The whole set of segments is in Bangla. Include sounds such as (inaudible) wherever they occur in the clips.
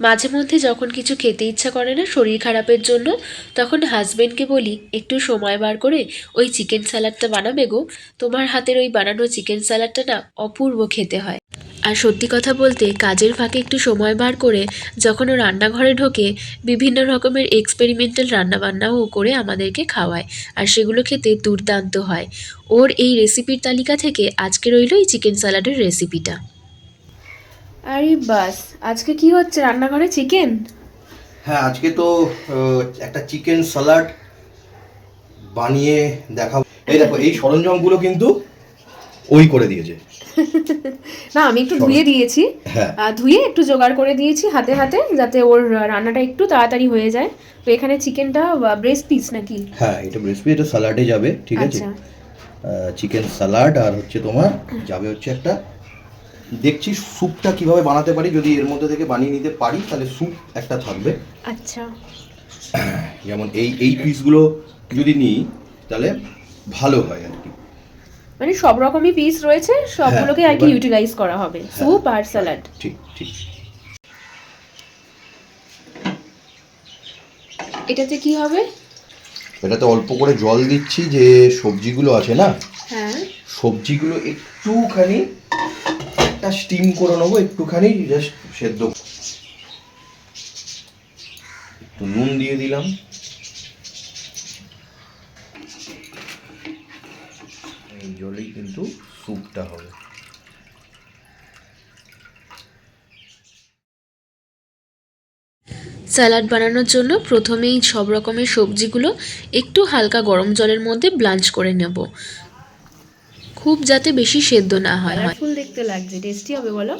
মাঝে মধ্যে যখন কিছু খেতে ইচ্ছা করে না শরীর খারাপের জন্য, তখন হাজব্যান্ডকে বলি, একটু সময় বার করে ওই চিকেন স্যালাডটা বানাবে গো। তোমার হাতের ওই বানানো চিকেন স্যালাডটা না অপূর্ব খেতে হয়। আর সত্যি কথা বলতে, কাজের ফাঁকে একটু সময় বার করে যখন ও রান্নাঘরে ঢোকে, বিভিন্ন রকমের এক্সপেরিমেন্টাল রান্নাবান্নাও করে আমাদেরকে খাওয়ায়, আর সেগুলো খেতে দুর্দান্ত হয়। ওর এই রেসিপির তালিকা থেকে আজকে রইল এই চিকেন স্যালাডের রেসিপিটা আরে বাস আজকে কি হচ্ছে? রান্নাঘরে চিকেন হ্যাঁ আজকে তো একটা চিকেন স্যালাড বানিয়ে দেখাবো। এই দেখো এই সরঞ্জামগুলো কিন্তু ওই করে দিয়েছে। (laughs) না আমি একটু ধুয়ে দিয়েছি। হ্যাঁ। ধুয়ে একটু জোগাড় করে দিয়েছি হাতে হাতে যাতে ওর রান্নাটা একটু তাড়াতাড়ি হয়ে যায়। তো এখানে চিকেনটা ব্রেস্ট পিস নাকি? হ্যাঁ এটা ব্রেস্ট পিস এটা স্যালাডে যাবে ঠিক আছে? আচ্ছা। চিকেন স্যালাড আর হচ্ছে তোমার যাবে হচ্ছে একটা দেখছি স্যুপটা কীভাবে বানাতে পারি যদি এর মধ্যে থেকে বানিয়ে নিতে পারি তাহলে স্যুপ একটা থাকবে। আচ্ছা। (clears throat) যেমন এই এই পিসগুলো যদি নিই তাহলে ভালো হয় আর কি। মানে সব রকমই পিস রয়েছে সবগুলোকে আর কি ইউটিলাইজ করা হবে স্যুপ আর স্যালাড ঠিক ঠিক। এটাতে কি হবে? এটাতে অল্প করে জল দিচ্ছি যে সবজিগুলো আছে না? হ্যাঁ। সবজিগুলো একটুখানি একটা স্টিম করে নেব, একটুখানি জাস্ট সেদ্ধ একটু নুন দিয়ে দিলাম। এই জলেই কিন্তু স্যুপটা হবে। স্যালাড বানানোর জন্য প্রথমেই সব রকমের সবজিগুলো একটু হালকা গরম জলের মধ্যে ব্লাঞ্চ করে নেব। খুব যাতে বেশি সেদ্ধ না হয়। ফুল দেখতে লাগছে টেস্টি হবে বলো?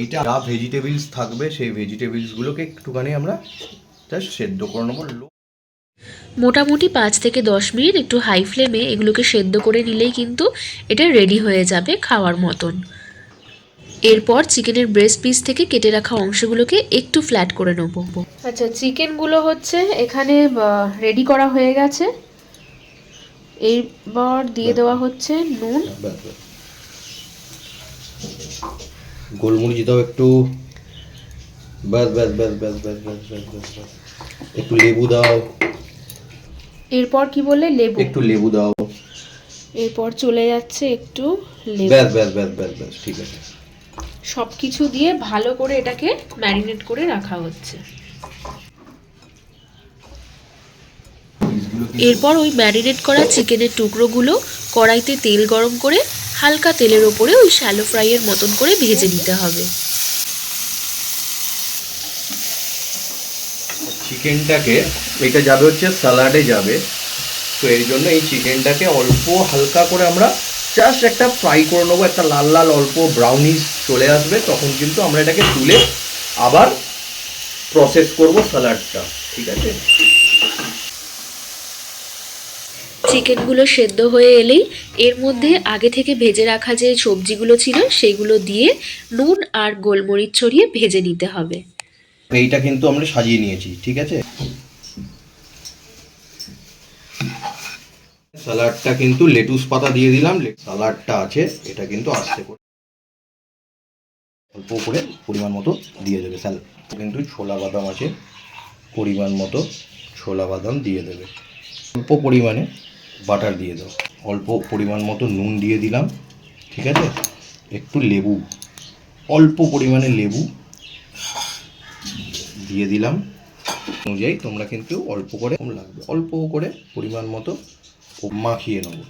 এইটা যা ভেজিটেবলস থাকবে সেই ভেজিটেবলসগুলোকে একটুখানি আমরা জাস্ট সেদ্ধ করে নেব। মোটামুটি পাঁচ থেকে দশ মিনিট একটু হাই ফ্লেমে এগুলোকে সেদ্ধ করে নিলেই কিন্তু এটা রেডি হয়ে যাবে খাওয়ার মতন। এরপর চিকেনের ব্রেস্ট পিস থেকে কেটে রাখা অংশগুলোকে একটু ফ্ল্যাট করে নেব আচ্ছা চিকেনগুলো হচ্ছে এখানে রেডি করা হয়ে গেছে এরপর দিয়ে দেওয়া হচ্ছে নুন। গোলমরিচ দাও একটু ব্যাস ব্যাস ব্যাস ব্যাস ব্যাস ব্যাস। একটু লেবু দাও এরপর কি বলে লেবু একটু লেবু দাও এরপর চলে যাচ্ছে একটু লেবু ব্যাস ব্যাস ব্যাস ব্যাস ঠিক আছে সব কিছু দিয়ে ভালো করে এটাকে ম্যারিনেট করে রাখা হচ্ছে। এরপর ওই ম্যারিনেট করা চিকেনের টুকরোগুলো কড়াইতে তেল গরম করে হালকা তেলের ওপরে ওই শ্যালো ফ্রাইয়ের মতন করে ভেজে নিতে হবে। চিকেনটাকে, এটা যাবে হচ্ছে স্যালাডে যাবে। তো এই জন্য এই চিকেনটাকে অল্প হালকা করে আমরা জাস্ট একটা ফ্রাই করে নেব একটা লাল লাল অল্প ব্রাউনিশ চলে আসবে তখন কিন্তু আমরা এটাকে তুলে আবার প্রসেস করব স্যালাডটা ঠিক আছে? চিকেনগুলো সেদ্ধ হয়ে এলেই এর মধ্যে আগে থেকে ভেজে রাখা যে সবজিগুলো ছিল সেগুলো দিয়ে নুন আর গোলমরিচ ছড়িয়ে ভেজে নিতে হবে। এইটা কিন্তু আমরা সাজিয়ে নিয়েছি ঠিক আছে? স্যালাডটা কিন্তু লেটুস পাতা দিয়ে দিলাম স্যালাডটা আছে, এটা কিন্তু আস্তে করে অল্প করে পরিমাণ মতো দিয়ে দেবে। স্যালাড কিন্তু ছোলা বাদাম আছে, পরিমাণ মতো ছোলা বাদাম দিয়ে দেবে। অল্প পরিমাণে বাটার দিয়ে দাও অল্প পরিমাণ মতো নুন দিয়ে দিলাম, ঠিক আছে? একটু লেবু, অল্প পরিমাণে লেবু দিয়ে দিলাম। অনুযায়ী তোমরা কিন্তু অল্প করে লাগবে। অল্প করে পরিমাণ মতো মাখিয়ে নেব।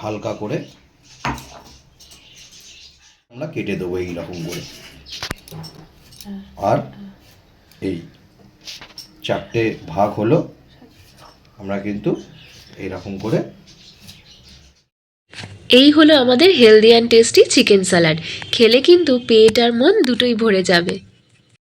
হালকা করে আমরা কেটে দেবো এইরকম করে। আর এই চারটে ভাগ হলো, আমরা কিন্তু এইরকম করে এই হলো আমাদের healthy and tasty chicken salad. খেলে কিন্তু পেট আর মন দুটোই ভরে যাবে।